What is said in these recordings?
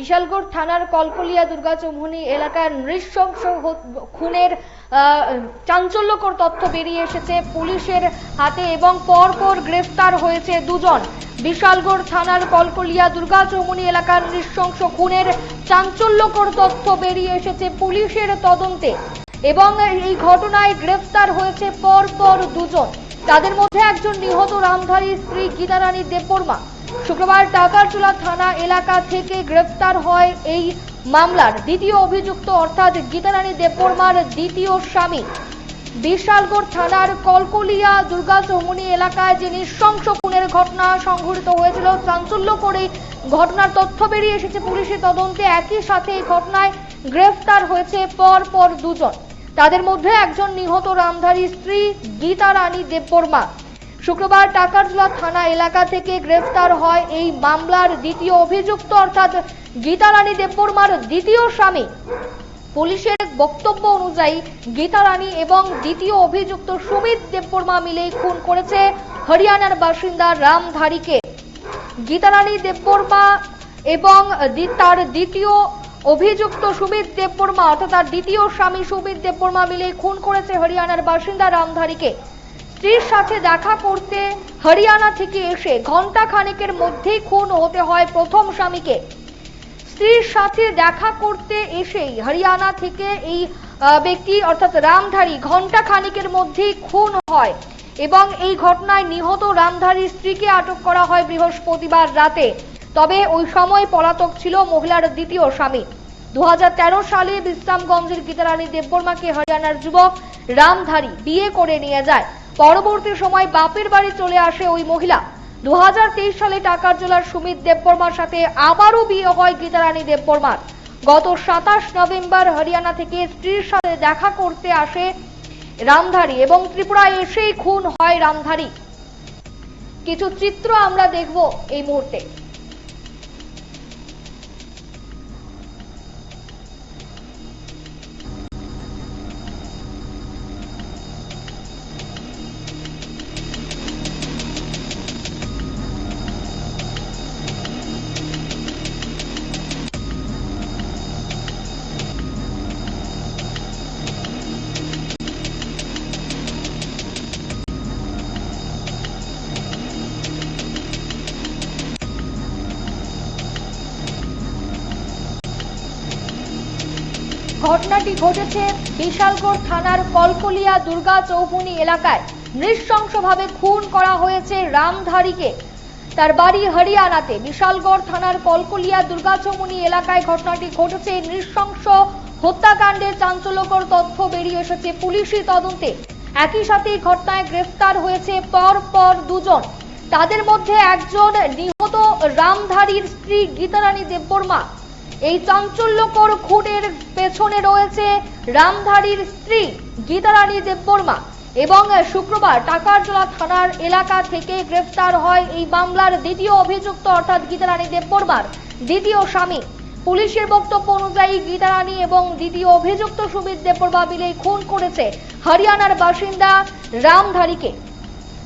বিশালগড় থানার কলকলিয়া দুর্গা চৌমুহনী এলাকার নৃশংস খুনের চাঞ্চল্যকর তথ্য বেরিয়ে এসেছে পুলিশের হাতে এবং পরপর গ্রেফতার হয়েছে দুজন। বিশালগড় থানার কলকলিয়া দুর্গা চৌমুহনী এলাকার নৃশংস খুনের চাঞ্চল্যকর তথ্য বেরিয়ে এসেছে পুলিশের তদন্তে এবং এই ঘটনায় গ্রেফতার হয়েছে পরপর দুজন। তাদের মধ্যে একজন নিহত রামধারী স্ত্রী গীতারানী দেববর্মা। শুক্রবার টাকারচুলা থানা এলাকা থেকে গ্রেফতার হয় এই মামলার দ্বিতীয় অভিযুক্ত অর্থাৎ গীতারানী দেববর্মার দ্বিতীয় স্বামী। বিশালগড় থানার কলকলিয়া দুর্গা চৌমুনি এলাকায় যে নৃশংস খুনের ঘটনা সংঘটিত হয়েছিল চাঞ্চল্য করে ঘটনার তথ্য বেরিয়ে এসেছে পুলিশের তদন্তে। একই সাথে এই ঘটনায় গ্রেফতার হয়েছে পর পর দুজন। তাদের মধ্যে একজন নিহত রামধারী, স্ত্রী গীতা রানী দেববর্মা। শুক্রবার টাকারজলা থানা এলাকা থেকে গ্রেফতার হয় এই মামলার দ্বিতীয় অভিযুক্ত, অর্থাৎ গীতা রানী দেববর্মার দ্বিতীয় স্বামী। পুলিশের বক্তব্য অনুযায়ী গীতা রানী এবং দ্বিতীয় অভিযুক্ত সুমিত দেববর্মা মিলেই খুন করেছে হরিয়ানার বাসিন্দা রামধারীকে গীতারানী দেববর্মা এবং তার দ্বিতীয় অভিযুক্ত সুমিত দেববর্মা, অর্থাৎ তার দ্বিতীয় স্বামী সুমিত দেববর্মা মিলে খুন করেছে হরিয়ানার বাসিন্দা রামধারীকে স্ত্রীর সাথে দেখা করতে হরিয়ানা থেকে এসে ঘণ্টা খানেকের মধ্যেই খুন হতে হয় প্রথম স্বামীকে। স্ত্রীর সাথে দেখা করতে এসেই হরিয়ানা থেকে এই ব্যক্তি অর্থাৎ রামধারী ঘণ্টা খানিকের মধ্যেই খুন হয় এবং এই ঘটনায় নিহত রামধারী স্ত্রীকে আটক করা হয় বৃহস্পতিবার রাতে। তবে ওই সময় পলাতক ছিল মহিলার দ্বিতীয় স্বামী। দু হাজার তেরো সালে বিশ্রামগঞ্জের গীতারানী দেববর্মাকে হরিয়ানার যুবক রামধারী বিয়ে করে নিয়ে যায়। পরবর্তী সময় বাপের বাড়ি চলে আসে ওই মহিলা। দুহাজার তেইশ সালে টাকার জোলার সুমিত দেববর্মার সাথে আবারও বিয়ে হয় গীতারানী দেববর্মার। গত সাতাশ নভেম্বর হরিয়ানা থেকে স্ত্রীর সাথে দেখা করতে আসে রামধারী এবং ত্রিপুরায় এসেই খুন হয় রামধারী। কিছু চিত্র আমরা দেখব এই মুহূর্তে। ঘটনাটি ঘটেছে বিশালগড় থানার কলকলিয়া দুর্গা চৌপুনি এলাকায়। নৃশংসভাবে খুন করা হয়েছে রামধারীকে। তার বাড়ি হরিয়ানাতে বিশালগড় থানার কলকলিয়া দুর্গা চৌমুনি এলাকায় ঘটনাটি ঘটেছে। নৃশংস হত্যাকাণ্ডের চাঞ্চল্যকর তথ্য বেরিয়ে এসেছে পুলিশি তদন্তে। একই সাথে ঘটনায় গ্রেফতার হয়েছে পর পর দুজন। তাদের মধ্যে একজন নিহত রামধারীর স্ত্রী গীতারানী দেববর্মা। এই চাঞ্চল্যকর খুনের পেছনে রয়েছে রামধারীর স্ত্রী, গীতারানী দেববর্মা এবং শুক্রবার টাকারজলা থানার এলাকা থেকে গ্রেফতার হয় এই মামলার দ্বিতীয় অভিযুক্ত, অর্থাৎ গীতারানী দেববর্মার দ্বিতীয় স্বামী। পুলিশের বক্তব্য অনুযায়ী গীতারানী এবং দ্বিতীয় অভিযুক্ত সুমিত দেববর্মা মিলে খুন করেছে হরিয়ানার বাসিন্দা রামধারীকে।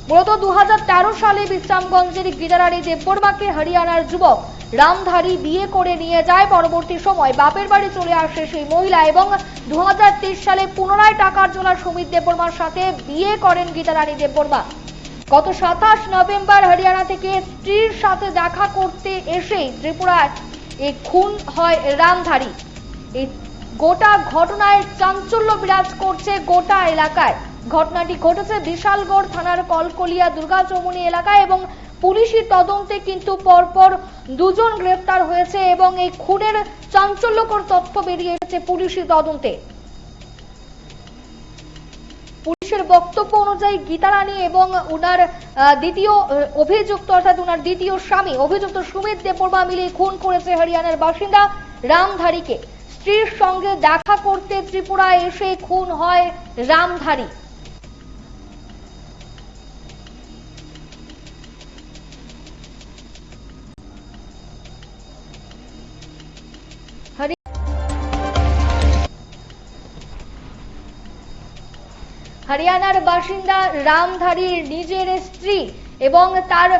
মূলত দু হাজার তেরো সালে বিশ্রামগঞ্জের গীতারানী দেববর্মাকে হরিয়ানার যুবক রামধারী বিয়ে করে নিয়ে যায় পরবর্তী সময়। বাপের বাড়ি চলে আসে সেই মহিলা এবং দু সালে পুনরায় টাকার জোলা সুমিত দেববর্মার সাথে বিয়ে করেন গীতারানী দেববর্মা। গত সাতাশ নভেম্বর হরিয়ানা থেকে স্ত্রীর সাথে দেখা করতে এসেই ত্রিপুরায় এই খুন হয় রামধারী। এই গোটা ঘটনায় চাঞ্চল্য বিরাজ করছে গোটা এলাকায়। ঘটনাটি ঘটেছে বিশালগড় থানার কলকলিয়া দুর্গা চৌমুনি এলাকায় এবং পুলিশি তদন্তে কিন্তু পরপর দুজন গ্রেফতার হয়েছে এবং এই খুনের চাঞ্চল্যকর তথ্য বেরিয়ে এসেছে পুলিশি তদন্তে। পুলিশের বক্তব্য অনুযায়ী গীতারানী এবং উনার দ্বিতীয় অভিযুক্ত অর্থাৎ উনার দ্বিতীয় স্বামী, অভিযুক্ত সুমিত দেববর্মা মিলে খুন করেছে হরিয়ানার বাসিন্দা রামধারীকে। স্ত্রীর সঙ্গে দেখা করতে ত্রিপুরায় এসে খুন হয় রামধারী। হরিয়ানার বাসিন্দা রামধারীর নিজের স্ত্রী এবং তার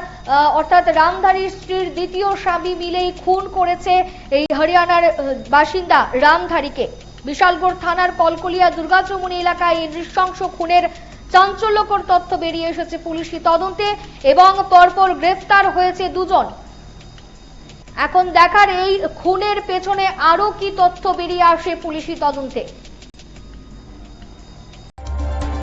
অর্থাৎ রামধারীর স্ত্রীর দ্বিতীয় স্বামী মিলেই খুন করেছে এই হরিয়ানার বাসিন্দা রামধারীকে। বিশালগড় থানার কলকলিয়া দুর্গাচৌমুনি এলাকায় এই নৃশংস খুনের চাঞ্চল্যকর তথ্য বেরিয়ে এসেছে পুলিশি তদন্তে এবং পরপর গ্রেফতার হয়েছে দুজন। এখন দেখার এই খুনের পেছনে আরও কি তথ্য বেরিয়ে আসে পুলিশি তদন্তে?